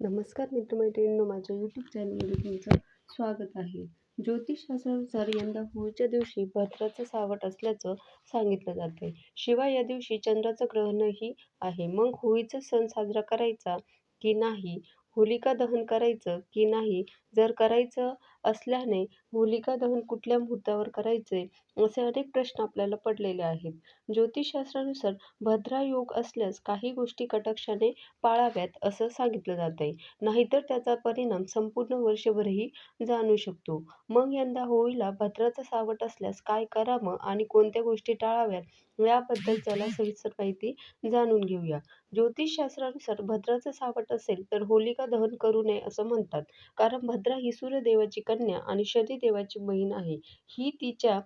नमस्कार मित्रमैत्रिणींनो माझ्या यूट्यूब चॅनलमध्ये तुमचं स्वागत आहे. ज्योतिषशास्त्रानुसार यंदा होळीच्या दिवशी भद्राचं सावट असल्याचं सांगितलं जाते शिवाय या दिवशी चंद्राचं ग्रहणही आहे. मग होळीचा सण साजरा करायचा की नाही? होलिका दहन करायचं की नाही? जर करायचं असल्याने होलिका दहन कुठल्या मुहूर्तावर करायचे असे अनेक प्रश्न आपल्याला पडलेले आहेत. ज्योतिषशास्त्रानुसार भद्रा योग असल्यास काही गोष्टी कटाक्षाने पाळाव्यात असं सांगितलं जात आहे नाहीतर त्याचा परिणाम संपूर्ण वर्षभरही जाणू शकतो. मग यंदा होळीला भद्राचं सावट असल्यास काय करावं आणि कोणत्या गोष्टी टाळाव्यात याबद्दल चला सविस्तर माहिती जाणून घेऊया. ज्योतिषशास्त्रानुसार भद्राचं सावट असेल तर होलिका दहन करू नये असं म्हणतात. कारण भद्रा ही सूर्यदेवाची कन्या आणि शनिदेवाची बहीण आहे. ही तिच्या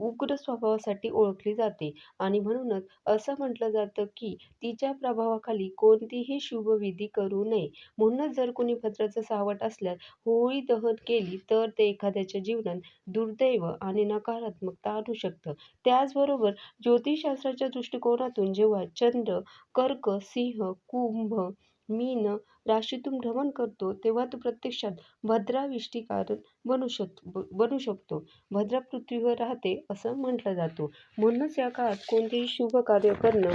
उग्र स्वभावासाठी ओळखली जाते आणि म्हणूनच असं म्हटलं जातं की तिच्या प्रभावाखाली कोणतीही शुभविधी करू नये. म्हणूनच जर कोणी भद्राचं सावट असल्यास होळी दहन केली तर ते एखाद्याच्या जीवनात दुर्दैव आणि नकारात्मकता आणू शकतं. त्याचबरोबर ज्योतिषशास्त्राच्या दृष्टिकोनातून जेव्हा चंद्र कर्क सिंह कुंभ मीन राशीतून भ्रमण करतो तेव्हा तो प्रत्यक्षात भद्राविष्टीकारण बनू शक बनू शकतो. भद्रा पृथ्वीवर राहते असं म्हटलं जातो. म्हणूनच या काळात कोणतेही शुभ कार्य करणं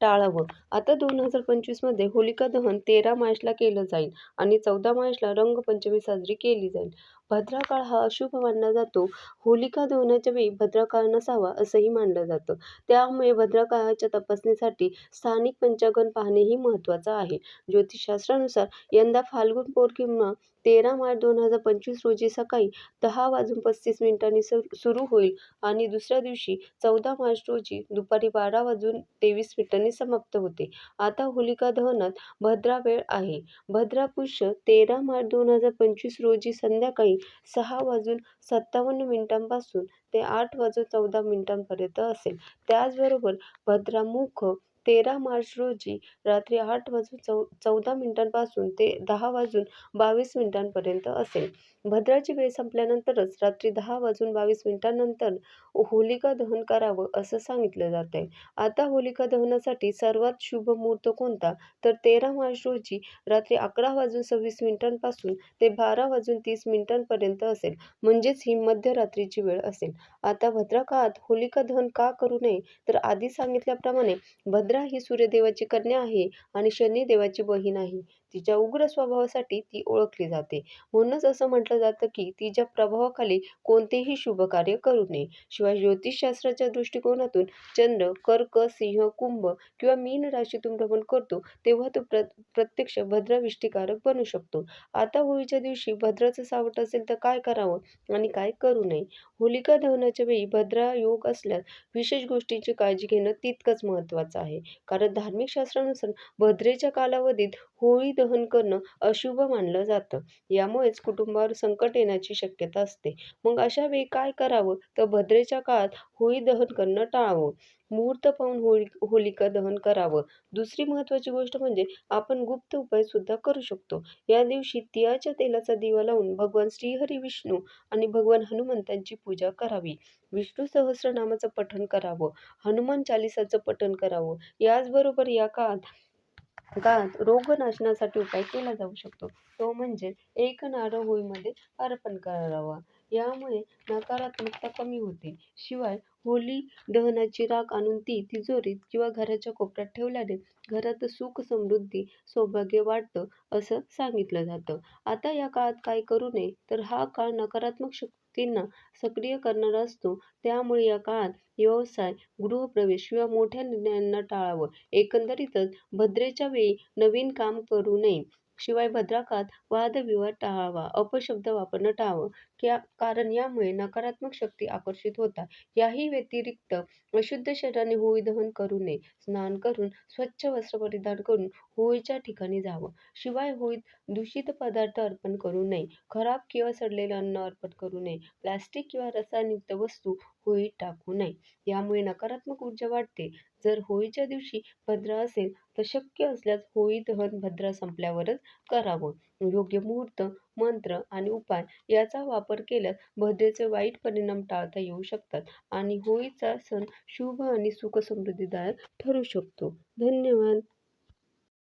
टाळावं. आता दोन हजार पंचवीसमध्ये होलिका दहन तेरा मार्चला केलं जाईल आणि चौदा मार्चला रंगपंचमी साजरी केली जाईल. भद्राकाळ हा अशुभ मानला जातो. होलिका दहनाच्या वेळी भद्राकाळ नसावा असंही मानलं जातं. त्यामुळे भद्राकाळाच्या तपासणीसाठी स्थानिक पंचांगण पाहणेही महत्त्वाचं आहे. ज्योतिषशास्त्रानुसार यंदा फाल्गुन पौर्णिमा तेरा मार्च दोन हजार पंचवीस रोजी सकाळी दहा वाजून पस्तीस मिनिटांनी सुरू होईल आणि दुसऱ्या दिवशी चौदा मार्च रोजी दुपारी बारा वाजून तेवीस मिनिटांनी समाप्त होते. आता होलिका दहनात भद्रा वेळ आहे. भद्रा पुष्य तेरा मार्च दोन हजार पंचवीस रोजी संध्याकाळी सहा वाजून सत्तावन्न मिनिटांपासून ते आठ वाजून चौदा मिनिटांपर्यंत असेल. त्याचबरोबर भद्रामुख तेरा मार्च रोजी रात्री आठ वाजून चौ चौदा मिनिटांपासून ते दहा वाजून बावीस मिनिटांपर्यंत असेल. भद्राची वेळ संपल्यानंतरच रात्री दहा वाजून बावीस मिनिटांनंतर होलिका दहन करावं असं सांगितलं जात आहे आता होलिका दहनासाठी सर्वात शुभ मुहूर्त कोणता? तर तेरा मार्च रोजी रात्री अकरा वाजून सव्वीस मिनिटांपासून ते बारा वाजून तीस मिनिटांपर्यंत असेल. म्हणजेच ही मध्यरात्रीची वेळ असेल. आता भद्रा काळात होलिका दहन का करू नये? तर आधी सांगितल्याप्रमाणे भद्र ही सूर्यदेवाची कन्या आहे आणि शनिदेवाची बहीण आहे. तिच्या उग्र स्वभावासाठी ती ओळखली जाते. म्हणूनच असं म्हटलं जातं की तिच्या प्रभावाखाली कोणतेही शुभ कार्य करू नये. शिवाय ज्योतिषशास्त्राच्या दृष्टिकोनातून चंद्र कर्क सिंह कुंभ किंवा मीन राशीतून भ्रमण करतो तेव्हा तो प्र प्रत्यक्ष भद्राविष्टीकारक बनू शकतो. आता होळीच्या दिवशी भद्राचं सावट असेल तर काय करावं आणि काय करू नये? होलिका दहनाच्या वेळी भद्रा योग असल्यास विशेष गोष्टींची काळजी घेणं तितकंच महत्त्वाचं आहे. कारण धार्मिक शास्त्रानुसार भद्रेच्या कालावधीत होळी दहन करणं अशुभ मानलं जातं. यामुळेच कुटुंबावर संकट येण्याची शक्यता असते. मग अशा वेळी काय करावं? तर भद्रेच्या काळात होळी दहन करणं टाळावं. मुहूर्त पाहून होळी होलिका दहन करावं. दुसरी महत्त्वाची गोष्ट म्हणजे आपण गुप्त उपायसुद्धा करू शकतो. या दिवशी तिळाच्या तेलाचा दिवा लावून भगवान श्रीहरी विष्णू आणि भगवान हनुमंतांची पूजा करावी. विष्णू सहस्रनामाचं पठण करावं. हनुमान चालिसाचं पठण करावं. याचबरोबर या काळात काळात रोगनाशनासाठी उपाय केला जाऊ शकतो. तो म्हणजे एक नारळ होळीमध्ये अर्पण करावा. यामुळे नकारात्मकता कमी होते. शिवाय होली दहनाची राख आणून ती तिजोरीत किंवा घराच्या कोपऱ्यात ठेवल्याने घरात सुख समृद्धी सौभाग्य वाढतं असं सांगितलं जातं. आता या काळात काय करू नये तर हा काळ नकारात्मक व्यक्तींना सक्रिय करणारा असतो. त्यामुळे या काळात व्यवसाय गृहप्रवेश किंवा मोठ्या निर्णयांना टाळावं. एकंदरीतच भद्रेच्या वेळी नवीन काम करू नये. शिवाय भद्राकात वादविवाद टाळावा अपशब्द वापरणं टाळावं. क्या कारण यामुळे नकारात्मक शक्ती आकर्षित होतात? याही व्यतिरिक्त अशुद्ध शरीराने होळी दहन करू नये. स्नान करून स्वच्छ वस्त्र परिधान करून होळीच्या ठिकाणी जावं. शिवाय होळीत दूषित पदार्थ अर्पण करू नये. खराब किंवा सडलेलं अन्न अर्पण करू नये. प्लास्टिक किंवा रसायनयुक्त वस्तू होळीत टाकू नये. यामुळे नकारात्मक ऊर्जा वाढते. जर होळीच्या दिवशी भद्रा असेल तर शक्य असल्यास होळी दहन भद्रा संपल्यावरच करावं. योग्य मुहूर्त मंत्र आणि उपाय याचा वापर केल्यास भद्रेचे वाईट परिणाम टाळता येऊ शकतात आणि होळीचा सण शुभ आणि सुखसमृद्धीदायक ठरू शकतो. धन्यवाद.